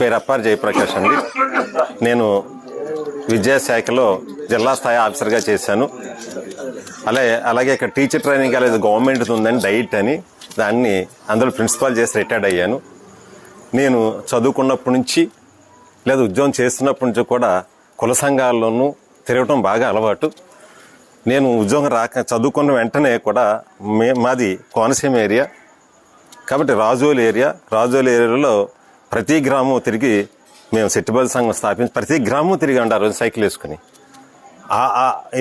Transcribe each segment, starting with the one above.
పేరు అప్పారి జయప్రకాష్ అండి. నేను విద్యాశాఖలో జిల్లా స్థాయి ఆఫీసర్గా చేశాను. అలాగే అలాగే ఇక్కడ టీచర్ ట్రైనింగ్ కాలేజ్ గవర్నమెంట్ ఉందని డైట్ అని దాన్ని అందులో ప్రిన్సిపాల్ చేసి రిటైర్డ్ అయ్యాను. నేను చదువుకున్నప్పటి నుంచి లేదా ఉద్యోగం చేస్తున్నప్పటి నుంచి కూడా కుల సంఘాల్లోనూ తిరగటం బాగా అలవాటు. నేను ఉద్యోగం రాక చదువుకున్న వెంటనే కూడా మే మాది కోనసీమ ఏరియా కాబట్టి రాజోలు ఏరియా రాజోలు ఏరియాలో ప్రతి గ్రామం తిరిగి మేము సెట్టుబడి సంఘం స్థాపించి ప్రతి గ్రామం తిరిగి ఉండారు రోజు సైకిల్ వేసుకుని.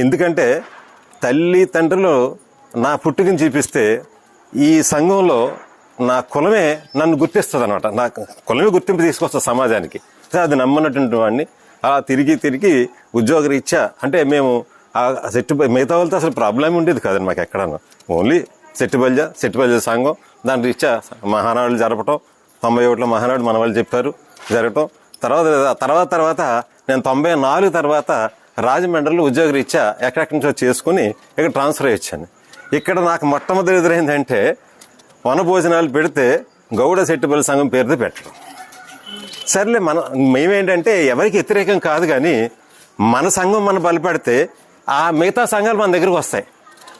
ఎందుకంటే తల్లి తండ్రులు నా పుట్టుకని చూపిస్తే ఈ సంఘంలో నా కులమే నన్ను గుర్తిస్తుంది అనమాట నా కులమే గుర్తింపు తీసుకొస్తుంది సమాజానికి. అది నమ్మనటువంటి వాడిని అలా తిరిగి తిరిగి ఉద్యోగ రీత్యా అంటే మేము ఆ సెట్టు మిగతా వాళ్ళతో అసలు ప్రాబ్లం ఉండేది కాదండి మాకు ఎక్కడన్నా. ఓన్లీ సెట్టుబల్జ సెట్టుబల్జ సంఘం దాని రీత్యా మహానాడులు జరపటం తొంభై ఒకటిలో మహానాడు మన వాళ్ళు చెప్పారు జరగటం. తర్వాత తర్వాత తర్వాత నేను తొంభై నాలుగు తర్వాత రాజమండ్రిలో ఉద్యోగ రీత్యా ఎక్కడెక్కడి నుంచో చేసుకుని ఇక్కడ ట్రాన్స్ఫర్ అయ్యాను ఇక్కడ నాకు మొట్టమొదటి ఎదురైందంటే వన భోజనాలు పెడితే గౌడ సెట్టుబల్లి సంఘం పేరుతో పెట్టడం. సర్లే మన మేమేంటంటే ఎవరికి వ్యతిరేకం కాదు కానీ మన సంఘం మనం బలపెడితే ఆ మిగతా సంఘాలు మన దగ్గరకు వస్తాయి.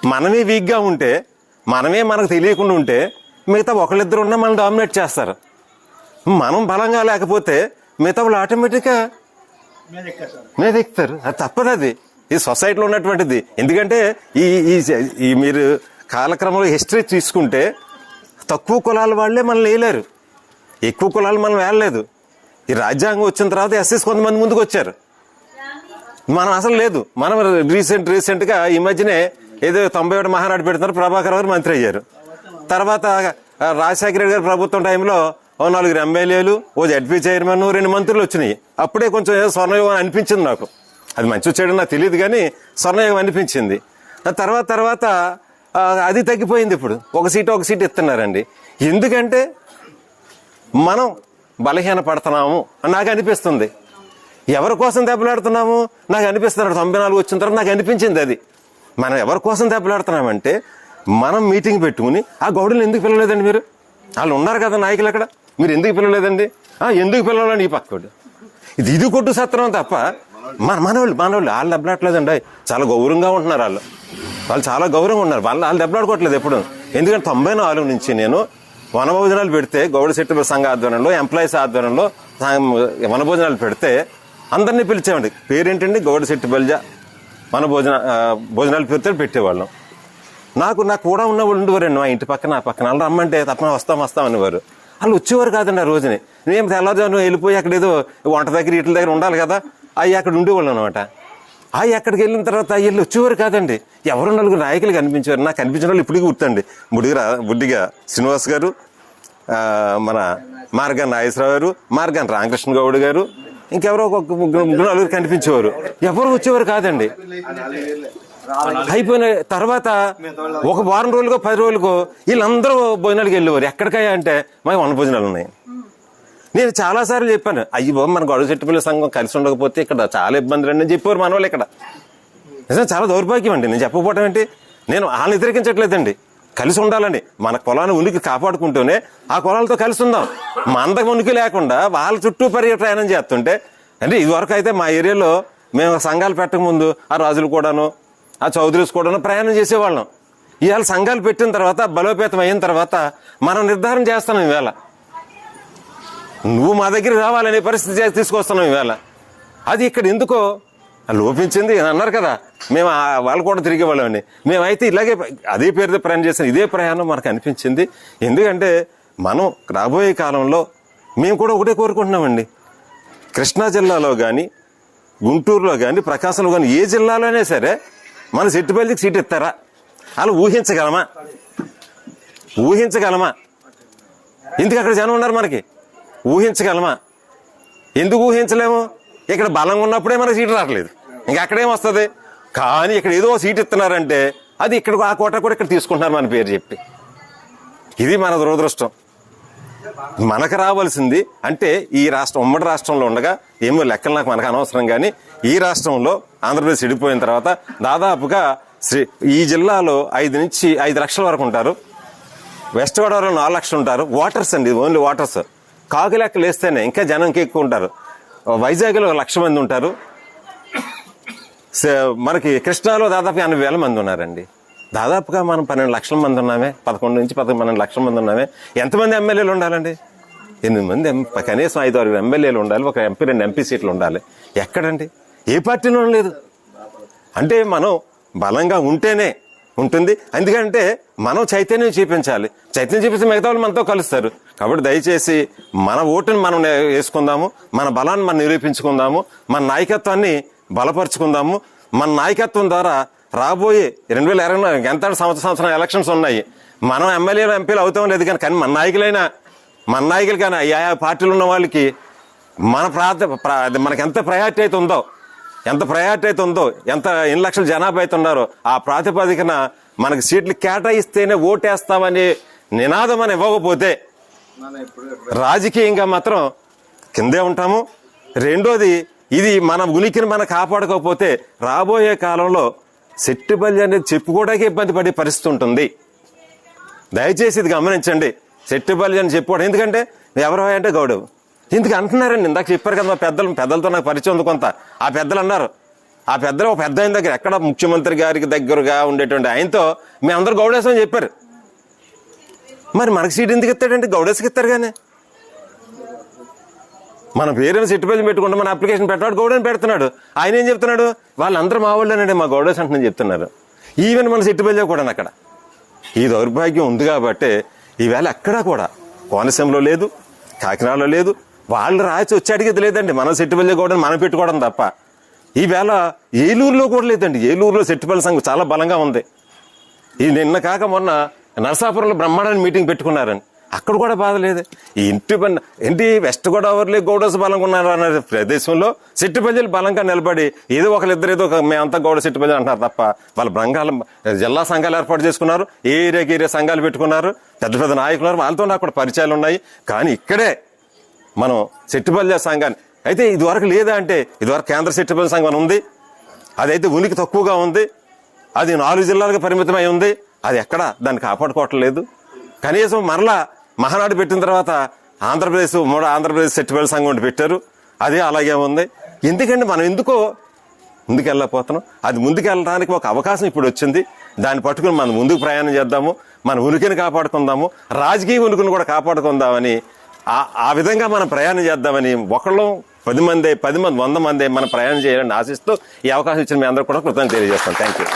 మనమే వీక్గా ఉంటే మనమే మనకు తెలియకుండా ఉంటే మిగతా ఒకళ్ళిద్దరు ఉన్నా మనం డామినేట్ చేస్తారు. మనం బలంగా లేకపోతే మిగతా వాళ్ళు ఆటోమేటిక్గా మీద ఎక్కుతారు అది తప్పదు అది. ఈ సొసైటీలో ఉన్నటువంటిది. ఎందుకంటే ఈ ఈ ఈ మీరు కాలక్రమంలో హిస్టరీ తీసుకుంటే తక్కువ కులాల వాళ్ళే మనల్ని వేయలేరు ఎక్కువ కులాలు మనం వేయలేదు ఈ రాజ్యాంగం వచ్చిన తర్వాత ఎస్ఎస్ కొంతమంది ముందుకు వచ్చారు. మనం అసలు లేదు. మనం రీసెంట్ రీసెంట్గా ఈ మధ్యనే ఏదో తొంభై ఒకటి మహానాడు పెడుతున్నారు ప్రభాకర్ గారు మంత్రి అయ్యారు. తర్వాత రాజశేఖర రెడ్డి గారి ప్రభుత్వం టైంలో ఓ నలుగురు ఎమ్మెల్యేలు ఓ జడ్పీ చైర్మన్ రెండు మంత్రులు వచ్చినాయి. అప్పుడే కొంచెం ఏదో అనిపించింది నాకు. అది మంచి వచ్చాడు నాకు తెలియదు కానీ స్వర్ణయోగం అనిపించింది. తర్వాత తర్వాత అది తగ్గిపోయింది ఇప్పుడు. ఒక సీటు ఒక సీటు ఇస్తున్నారండి ఎందుకంటే మనం బలహీన పడుతున్నాము అని నాకు అనిపిస్తుంది. ఎవరి కోసం దెబ్బలాడుతున్నాము? నాకు అనిపిస్తున్నారు తొంభై నాలుగు వచ్చిన తర్వాత నాకు అనిపించింది అది. మనం ఎవరి కోసం దెబ్బలాడుతున్నామంటే మనం మీటింగ్ పెట్టుకుని ఆ గౌడులు ఎందుకు పిలవలేదండి మీరు? వాళ్ళు ఉన్నారు కదా నాయకులు అక్కడ. మీరు ఎందుకు పిలవలేదండి ఎందుకు పిలవాలని ఈ పక్కోడు ఇది ఇది కొట్టు సత్రం తప్ప మన మనవాళ్ళు మనవాళ్ళు వాళ్ళు దెబ్బలాడలేదండి చాలా గౌరవంగా ఉంటున్నారు వాళ్ళు. వాళ్ళు చాలా గౌరవంగా ఉన్నారు. వాళ్ళు వాళ్ళు దెబ్బలాడుకోవట్లేదు ఎప్పుడు. ఎందుకంటే తొంభై నాలుగు నుంచి నేను వనభోజనాలు పెడితే గౌడ శెట్టి సంఘ ఆధ్వర్యంలో ఎంప్లాయీస్ ఆధ్వర్యంలో వనభోజనాలు పెడితే అందరినీ పిలిచేవండి పేరేంటండి? గౌడ శెట్టి బల్జ మన భోజన భోజనాలు పెడితే పెట్టేవాళ్ళం. నాకు నాకు కూడా ఉన్న వాళ్ళు ఉండేవారండి మా ఇంటి పక్కన పక్కన. వాళ్ళు రమ్మంటే తప్పన వస్తాం వస్తాం అనేవారు. వాళ్ళు వచ్చేవారు కాదండి ఆ రోజుని. నేను తెల్లవారుజామున వెళ్ళిపోయి అక్కడ ఏదో వంట దగ్గర ఇట్ల దగ్గర ఉండాలి కదా అవి అక్కడ ఉండేవాళ్ళు అనమాట అవి అక్కడికి వెళ్ళిన తర్వాత అవి వెళ్ళి వచ్చేవారు కాదండి. ఎవరు నలుగురు నాయకులు కనిపించేవారు. నాకు కనిపించిన వాళ్ళు ఇప్పటికీ గుర్తండి. బుడిగా బుడ్డిగా శ్రీనివాస్ గారు మన మార్గాన్ నాగేశ్వరరావు గారు మార్గాన్ రామకృష్ణ గౌడ్ గారు ఇంకెవరో ఒక ముగ్గురు ముగ్గురు నలుగురు కనిపించేవారు. ఎవరు వచ్చేవారు కాదండి. అయిపోయిన తర్వాత ఒక వారం రోజులుగా పది రోజులకు వీళ్ళందరూ భోజనాలకు వెళ్ళేవారు. ఎక్కడికయ్యా అంటే మాకు వన భోజనాలు ఉన్నాయి. నేను చాలా సార్లు చెప్పాను అయ్యి బాబు మన గొడవ చెట్టుపల్లి సంఘం కలిసి ఉండకపోతే ఇక్కడ చాలా ఇబ్బందులు అని చెప్పారు మన వాళ్ళు ఇక్కడ. నిజం చాలా దౌర్భాగ్యం అండి. నేను చెప్పకపోవటం ఏంటి? నేను వాళ్ళని వ్యతిరేకించట్లేదండి. కలిసి ఉండాలండి. మన కులాన్ని ఉనికి కాపాడుకుంటూనే ఆ కులాలతో కలిసి ఉందాం. మందకు ఉనికి లేకుండా వాళ్ళ చుట్టూ పరి ప్రయాణం చేస్తుంటే అంటే ఇదివరకు అయితే మా ఏరియాలో మేము సంఘాలు పెట్టక ముందు ఆ రాజులు కూడాను ఆ చౌదరి స్కూటర్లో ప్రయాణం చేసేవాళ్ళం. ఇవాళ సంఘాలు పెట్టిన తర్వాత బలోపేతం అయిన తర్వాత మనం నిర్ధారణ చేస్తున్నాం ఈవేళ నువ్వు మా దగ్గర రావాలనే పరిస్థితి తీసుకొస్తున్నాం ఈవేళ అది ఇక్కడ ఎందుకో లోపించింది అన్నారు కదా. మేము ఆ- వాళ్ళు కూడా తిరిగేవాళ్ళమని మేమైతే ఇలాగే అదే పేరుతో ప్రయాణం చేసిన ఇదే ప్రయాణం మనకు అనిపించింది. ఎందుకంటే మనం రాబోయే కాలంలో మేము కూడా ఒకటే కోరుకుంటున్నామండి. కృష్ణా జిల్లాలో కానీ గుంటూరులో కానీ ప్రకాశంలో కానీ ఏ జిల్లాలోనే సరే మన సెట్టుపల్లికి సీట్ ఇస్తారా? అలా ఊహించగలమా? ఊహించగలమా? ఎందుకు అక్కడ జనం ఉన్నారు మనకి? ఊహించగలమా? ఎందుకు ఊహించలేము? ఇక్కడ బలంగా ఉన్నప్పుడే మనకి సీటు రావట్లేదు. ఇంకా అక్కడేం వస్తుంది? కానీ ఇక్కడ ఏదో సీట్ ఇస్తున్నారంటే అది ఇక్కడ ఆ కోట కూడా ఇక్కడ తీసుకుంటున్నారు మన పేరు చెప్పి. ఇది మన దురదృష్టం. మనకు రావాల్సింది అంటే ఈ రాష్ట్రం ఉమ్మడి రాష్ట్రంలో ఉండగా ఏమో లెక్కలు నాకు మనకు అనవసరం కానీ ఈ రాష్ట్రంలో ఆంధ్రప్రదేశ్ విడిపోయిన తర్వాత దాదాపుగా శ్రీ ఈ జిల్లాలో ఐదు నుంచి ఐదు లక్షల వరకు ఉంటారు. వెస్ట్ గోదావరిలో నాలుగు లక్షలు ఉంటారు. వాటర్స్ అండి ఓన్లీ వాటర్స్. కాకి లెక్కలు వేస్తేనే ఇంకా జనం ఎక్కువ ఉంటారు. వైజాగ్లో ఒక లక్ష మంది ఉంటారు. మనకి కృష్ణాలో దాదాపు ఎనభై వేల మంది ఉన్నారండి. దాదాపుగా మనం పన్నెండు లక్షల మంది ఉన్నామే. పదకొండు నుంచి పదకొండు పన్నెండు లక్షల మంది ఉన్నామే. ఎంతమంది ఎమ్మెల్యేలు ఉండాలండి? ఎనిమిది మంది ఎం- కనీసం ఐదు ఆరు ఎమ్మెల్యేలు ఉండాలి. ఒక ఎంపీ రెండు ఎంపీ సీట్లు ఉండాలి. ఎక్కడండి? ఏ పార్టీలోనూ లేదు. అంటే మనం బలంగా ఉంటేనే ఉంటుంది. ఎందుకంటే మనం చైతన్యం చూపించాలి. చైతన్యం చూపిస్తే మిగతా వాళ్ళు మనతో కలుస్తారు. కాబట్టి దయచేసి మన ఓటుని మనం వేసుకుందాము. మన బలాన్ని మనం నిరూపించుకుందాము. మన నాయకత్వాన్ని బలపరుచుకుందాము. మన నాయకత్వం ద్వారా రాబోయే రెండు వేల ఇరవై ఎంత సంవత్సరం సంవత్సరం ఎలక్షన్స్ ఉన్నాయి. మనం ఎమ్మెల్యేలు ఎంపీలు అవుతాం లేదు కానీ కానీ మన నాయకులైనా మన నాయకులు కానీ ఆయా పార్టీలు ఉన్న వాళ్ళకి మన ప్రాంత మనకి ఎంత ప్రయారిటీ అయితే ఉందో ఎంత ప్రయారిటీ అయితే ఉందో ఎంత ఎన్ని లక్షల జనాభా అయితే ఉన్నారో ఆ ప్రాతిపదికన మనకి సీట్లు కేటాయిస్తేనే ఓటేస్తామని నినాదం అని ఇవ్వకపోతే రాజకీయంగా మాత్రం కిందే ఉంటాము. రెండోది ఇది మన ఉనికిని మనం కాపాడుకోకపోతే రాబోయే కాలంలో సెట్టుబల్లి అనేది చెప్పుకోవడానికి ఇబ్బంది పడే పరిస్థితి ఉంటుంది. దయచేసి ఇది గమనించండి. సెట్టుబల్లి అని చెప్పుకోవడం ఎందుకంటే ఎవరు అంటే గౌడవు. ఇందుకు అంటున్నారండి ఇందాక చెప్పారు కదా మా పెద్దలు పెద్దలతో నాకు పరిచయం ఉంది కొంత. ఆ పెద్దలు అన్నారు ఆ పెద్దలు ఒక పెద్ద ఆయన దగ్గర ఎక్కడ ముఖ్యమంత్రి గారికి దగ్గరగా ఉండేటువంటి ఆయనతో మేమందరూ గౌడేశం చెప్పారు. మరి మనకి సీట్ ఎందుకు ఇస్తాడండి గౌడేశకి ఇస్తారు కానీ. మన పేరుని సిట్టుపల్లి పెట్టుకుంటే మన అప్లికేషన్ పెట్టాడు గౌడని పెడుతున్నాడు. ఆయన ఏం చెప్తున్నాడు? వాళ్ళందరూ మా వాళ్ళేనండి మా గౌడేస్ అంటున్నాను చెప్తున్నారు. ఈవెన్ మన సిట్టుపల్లి కూడా అక్కడ. ఈ దౌర్భాగ్యం ఉంది కాబట్టి ఈవేళ ఎక్కడా కూడా కోనసీమలో లేదు కాకినాడలో లేదు వాళ్ళు రాసి వచ్చి అడిగేది లేదండి. మనం సెట్టుపల్లి కూడా మనం పెట్టుకోవడం తప్ప. ఈవేళ ఏలూరులో కూడా లేదండి. ఏలూరులో సెట్టుపల్లి సంఘం చాలా బలంగా ఉంది. ఈ నిన్న కాక మొన్న నరసాపురంలో బ్రహ్మాండాన్ని మీటింగ్ పెట్టుకున్నారని. అక్కడ కూడా బాధ లేదు. ఈ ఇంటి పని ఏంటి వెస్ట్ గోదావరిలో గౌడస్ బలంగా ఉన్నారు అనే ప్రదేశంలో సిట్టుపల్లిలు బలంగా నిలబడి ఏదో ఒకరిద్దరు ఏదో ఒక మేమంతా గౌడ సిట్టుపల్లి అంటున్నారు తప్ప. వాళ్ళ బృంగాలు జిల్లా సంఘాలు ఏర్పాటు చేసుకున్నారు. ఏ ఏరియాకి ఏరియా సంఘాలు పెట్టుకున్నారు. పెద్ద పెద్ద నాయకులు వాళ్ళతో నాకు కూడా పరిచయాలు ఉన్నాయి. కానీ ఇక్కడే మనం చెట్టుపల్లి సంఘాన్ని. అయితే ఇదివరకు లేదా అంటే ఇదివరకు కేంద్ర చెట్టుపల్లి సంఘం ఉంది. అదైతే ఉనికి తక్కువగా ఉంది. అది నాలుగు జిల్లాలకు పరిమితమై ఉంది. అది ఎక్కడ? దాన్ని కాపాడుకోవట్లేదు. కనీసం మరలా మహానాడు పెట్టిన తర్వాత ఆంధ్రప్రదేశ్ మూడు ఆంధ్రప్రదేశ్ చెట్టుపల్లి సంఘం ఒకటి పెట్టారు. అదే అలాగే ఉంది. ఎందుకంటే మనం ఎందుకో ముందుకెళ్ళకపోతున్నాం అది ముందుకెళ్ళడానికి ఒక అవకాశం ఇప్పుడు వచ్చింది. దాన్ని పట్టుకుని మనం ముందుకు ప్రయాణం చేద్దాము. మన ఉనికిని కాపాడుకుందాము. రాజకీయ ఉనికిని కూడా కాపాడుకుందామని ఆ విధంగా మనం ప్రయాణం చేద్దామని ఒకళ్ళు పది మంది పది మంది వంద మంది మనం ప్రయాణం చేయాలని ఆశిస్తూ ఈ అవకాశం ఇచ్చిన మీ అందరూ కూడా కృతజ్ఞత తెలియజేస్తాం థ్యాంక్ యూ